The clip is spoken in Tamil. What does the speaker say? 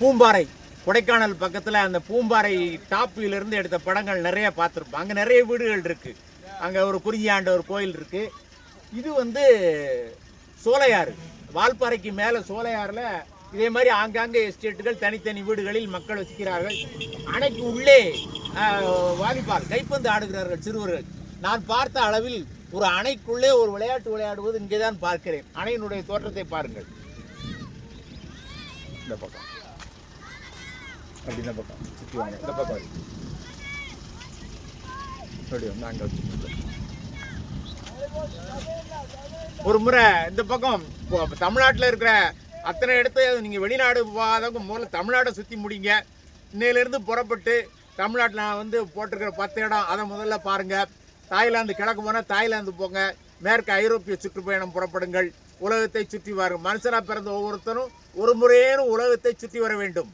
பூம்பாறை கொடைக்கானல் பக்கத்தில் அந்த பூம்பாறை டாப்பிலிருந்து எடுத்த படங்கள் நிறைய பார்த்துருப்போம். அங்கே நிறைய வீடுகள் இருக்குது அங்கே ஒரு குறிஞ்சியாண்டவர் கோயில் இருக்குது இது வந்து சோலையாறு. வால்பாறைக்கு மேலே சோலையாறில் இதே மாதிரி ஆங்காங்கே எஸ்டேட்டுகள் தனித்தனி வீடுகளில் மக்கள் வசிக்கிறார்கள். அணைக்கு உள்ளே வாலிபால் கைப்பந்து ஆடுகிறார்கள் சிறுவர்கள். நான் பார்த்த அளவில் ஒரு அணைக்குள்ளே ஒரு விளையாட்டு விளையாடுவது இங்கே தான் பார்க்கிறேன். அணையினுடைய தோற்றத்தை பாருங்கள். இந்த பக்கம். அப்படி இந்த பக்கம். சுற்றி வாங்க. இந்த பக்கம் அப்படி வந்து அங்கே ஒரு முறை இந்த பக்கம் இப்போ தமிழ்நாட்டில் இருக்கிற அத்தனை இடத்த நீங்கள் வெளிநாடு போகாதவங்க முதல்ல தமிழ்நாட்டை சுற்றி முடிங்க. இன்னையிலேருந்து புறப்பட்டு தமிழ்நாட்டில் வந்து போட்டிருக்கிற பத்து இடம் அதை முதல்ல பாருங்கள் தாய்லாந்து கிழக்கு போனால் தாய்லாந்து போங்க. மேற்கு ஐரோப்பிய சுற்றுப்பயணம் புறப்படுங்கள். உலகத்தை சுற்றி வாருங்கள். மனுஷனாக பிறந்த ஒவ்வொருத்தரும் ஒரு முறையேனும் உலகத்தை சுற்றி வர வேண்டும்.